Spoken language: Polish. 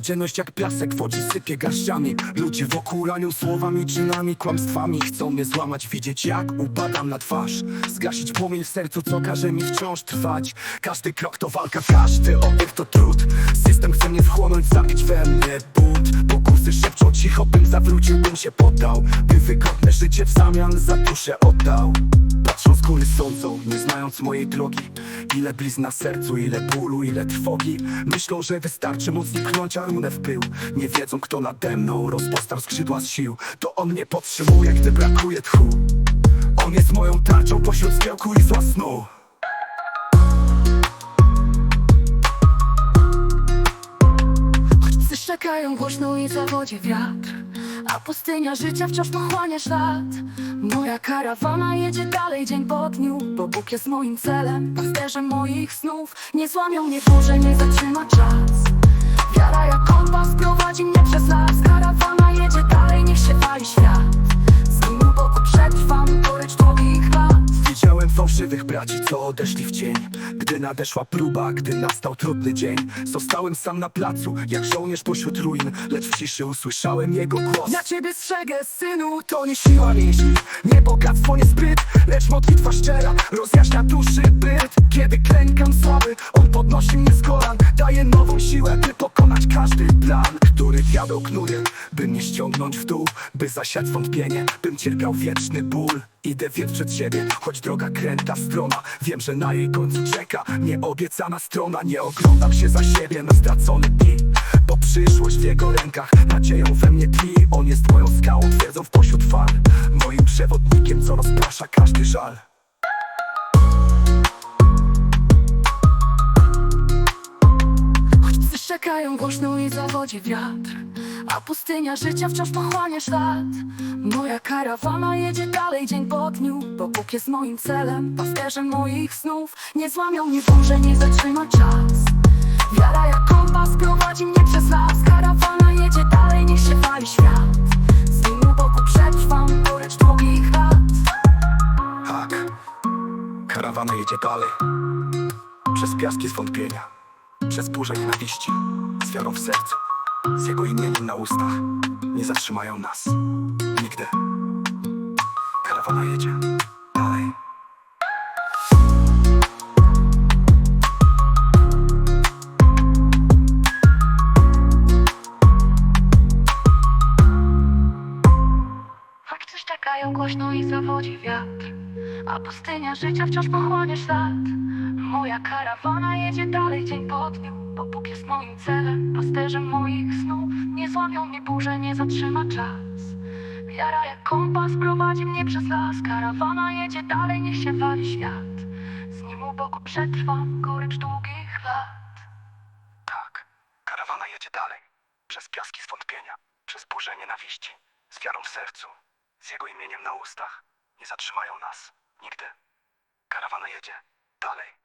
Codzienność jak piasek w oczy sypie garściami Ludzie wokół ranią słowami, czynami, kłamstwami. Chcą mnie złamać, widzieć jak upadam na twarz. Zgasić płomień w sercu, co każe mi wciąż trwać. Każdy krok to walka, każdy obiekt to trud. System chce mnie wchłonąć, zabić we mnie bunt Pokusy szepczą cicho, bym zawrócił, bym się poddał. By wygodne życie w zamian za duszę oddał Nie znając mojej drogi. Ile blizn na sercu, ile bólu, ile trwogi. Myślą, że wystarczy móc zniknąć, a runę w pył. Nie wiedzą kto nade mną rozpostarł skrzydła z sił. To on mnie podtrzymuje, gdy brakuje tchu. On jest moją tarczą pośród zgiełku i zła snu. Psy szczekają głośno i zawodzi wiatr A pustynia życia wciąż pochłania ślad. Moja karawana jedzie dalej dzień po dniu Bo Bóg jest moim celem, pasterzem moich snów Nie złamią mnie burze, nie zatrzyma czas. Wiara jak kompas prowadzi mnie przez las braci, co odeszli w cień Gdy nadeszła próba, gdy nastał trudny dzień. Zostałem sam na placu, jak żołnierz pośród ruin. Lecz w ciszy usłyszałem jego głos. Ja ciebie strzegę, synu, to nie siła mięśni Nie bogactwo, nie zbyt, lecz modlitwa szczera. Rozjaśnia duszy byt. Kiedy klękam słaby, on podnosi mnie z kolan. Daje nową siłę, by pokonać każdy plan Który diabeł knuje, ściągnąć w dół By zasiać wątpienie, bym cierpiał wieczny ból. Idę więc przed siebie, choć droga kręta strona. Wiem, że na jej końcu czeka nieobiecana strona. Nie oglądam się za siebie na stracone dni Bo przyszłość w jego rękach. Nadzieją we mnie tli On jest moją skałą, twierdzą w pośród fal. Moim przewodnikiem, co rozprasza każdy żal. Psy szczekają głośno i zawodzi wiatr A pustynia życia wciąż pochłania ślad. Moja karawana jedzie dalej dzień po dniu Bo Bóg jest moim celem, pasterzem moich snów. Nie złamią mnie burze, nie zatrzyma czas. Wiara jak kompas prowadzi mnie przez las. Karawana jedzie dalej, niech się wali świat. Z nim u boku przetrwam porycz długich lat. Tak, karawana jedzie dalej. Przez piaski zwątpienia Przez burzę nienawiści Z wiarą w sercu Z jego imieniem na ustach. Nie zatrzymają nas. Nigdy. Karawana jedzie. Dalej. Fakty szczekają głośno i zawodzi wiatr. A pustynia życia wciąż pochłania ślad Moja karawana jedzie dalej dzień po dniu Bo Bóg jest moim celem, pasterzem moich snów. Nie złamią mnie burze, nie zatrzyma czas. Wiara jak kompas prowadzi mnie przez las. Karawana jedzie dalej, niech się wali świat. Z nim u boku przetrwam gorycz długich lat. Tak, karawana jedzie dalej. Przez piaski zwątpienia Przez burzę nienawiści. Z wiarą w sercu Z jego imieniem na ustach. Nie zatrzymają nas Nigdy. Karawana jedzie dalej